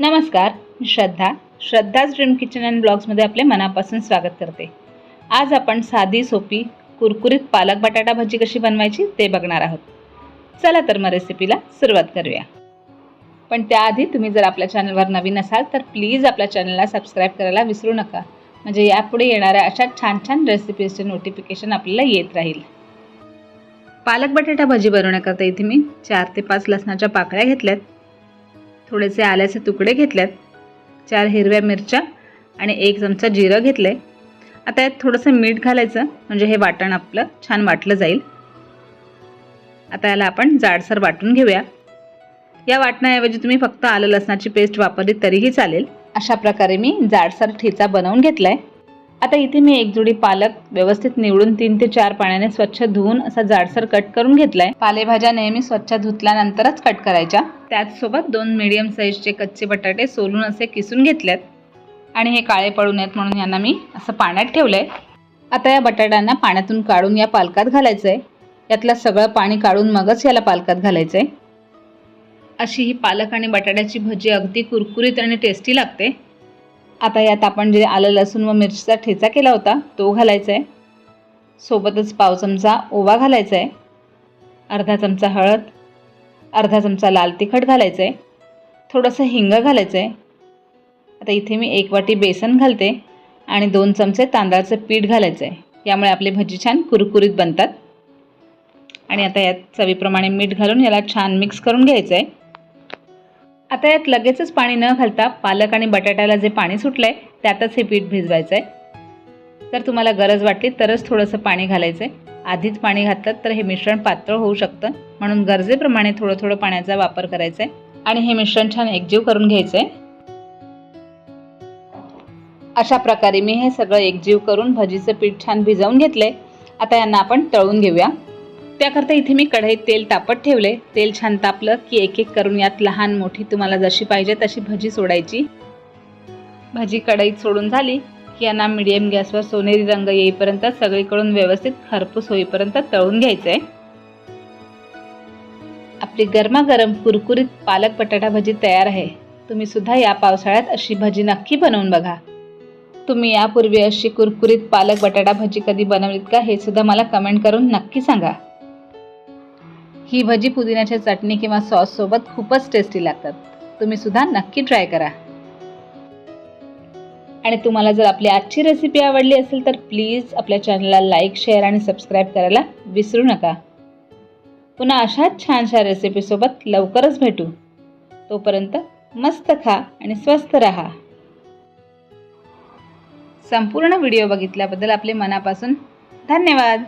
नमस्कार मी श्रद्धा. श्रद्धाच ड्रीम किचन अँड ब्लॉग्समध्ये आपले मनापासून स्वागत करते. आज आपण साधी सोपी कुरकुरीत पालक बटाटा भजी कशी बनवायची ते बघणार आहोत. चला तर मग रेसिपीला सुरुवात करूया. पण त्याआधी तुम्ही जर आपल्या चॅनलवर नवीन असाल तर प्लीज आपल्या चॅनलला सबस्क्राईब करायला विसरू नका. म्हणजे यापुढे येणाऱ्या अशा छान छान रेसिपीजचे नोटिफिकेशन आपल्याला येत राहील. पालक बटाटा भजी बनवण्याकरता इथे मी चार ते पाच लसणाच्या पाकळ्या घेतल्यात. थोडेसे आल्याचे तुकडे घेतल्यात चार हिरव्या मिरच्या आणि एक चमचा जिरं घेतलं आहे आता यात थोडंसं मीठ घालायचं म्हणजे हे वाटण आपलं छान वाटलं जाईल. आता याला आपण जाडसर वाटून घेऊया. या वाटण्याऐवजी तुम्ही फक्त आलं लसणाची पेस्ट वापरली तरीही चालेल. अशा प्रकारे मी जाडसर ठेचा बनवून घेतला आहे आता इथे मी एक जोडी पालक व्यवस्थित निवडून तीन ते चार पाण्याने स्वच्छ धुवून असा जाडसर कट करून घेतलाय. पालेभाज्या नेहमी स्वच्छ धुतल्यानंतरच कट करायच्या. त्याचसोबत दोन मिडियम साईजचे कच्चे बटाटे सोलून असे किसून घेतल्यात आणि हे काळे पडू नयेत म्हणून यांना मी असं पाण्यात ठेवलंय. आता या बटाट्यांना पाण्यातून काढून या पालकात घालायचं आहे यातलं सगळं पाणी काढून मगच याला पालकात घालायचं आहे अशी ही पालक आणि बटाट्याची भजी अगदी कुरकुरीत आणि टेस्टी लागते. आता यात आपण जे आलं लसूण व मिरचीचा ठेचा केला होता तो घालायचा आहे सोबतच पाव चमचा ओवा घालायचा आहे अर्धा चमचा हळद अर्धा चमचा लाल तिखट घालायचं आहे थोडंसं हिंग घालायचं आहे आता इथे मी एक वाटी बेसन घालते आणि दोन चमचे तांदळाचं पीठ घालायचं आहे यामुळे आपली भजी छान कुरकुरीत बनतात. आणि आता यात चवीप्रमाणे मीठ घालून याला छान मिक्स करून घ्यायचं आहे आता यात लगेचच पाणी न घालता पालक आणि बटाट्याला जे पाणी सुटलं आहे त्यातच हे पीठ भिजवायचं आहे जर तुम्हाला गरज वाटली तरच थोडंसं पाणी घालायचं आहे आधीच पाणी घातलं तर हे मिश्रण पातळ होऊ शकतं. म्हणून गरजेप्रमाणे थोडं थोडं पाण्याचा वापर करायचा आहे आणि हे मिश्रण छान एकजीव करून घ्यायचं आहे अशा प्रकारे मी हे सगळं एकजीव करून भजीचं पीठ छान भिजवून घेतलंय. आता यांना आपण तळून घेऊया. त्याकरता इथे मी कढईत तेल तापत ठेवले. तेल छान तापलं की एक एक करून यात लहान मोठी तुम्हाला जशी पाहिजे तशी भजी सोडायची. भजी कढईत सोडून झाली की यांना मिडियम गॅसवर सोनेरी रंग येईपर्यंत सगळीकडून व्यवस्थित खरपूस होईपर्यंत तळून घ्यायचं आहे आपली गरमागरम कुरकुरीत पालक बटाटा भजी तयार आहे. तुम्ही सुद्धा या पावसाळ्यात अशी भजी नक्की बनवून बघा. तुम्ही यापूर्वी अशी कुरकुरीत पालक बटाटा भजी कधी बनवलीत का हे सुद्धा मला कमेंट करून नक्की सांगा. ही भजी पुदिन्याच्या चटणी किंवा सॉससोबत खूपच टेस्टी लागतात. तुम्ही सुद्धा नक्की ट्राय करा. आणि तुम्हाला जर आपली आजची रेसिपी आवडली असेल तर प्लीज आपल्या चॅनलला लाईक शेअर आणि सबस्क्राईब करायला विसरू नका. पुन्हा अशाच छानशा रेसिपीसोबत लवकरच भेटू. तोपर्यंत मस्त खा आणि स्वस्त राहा. संपूर्ण व्हिडिओ बघितल्याबद्दल आपले मनापासून धन्यवाद.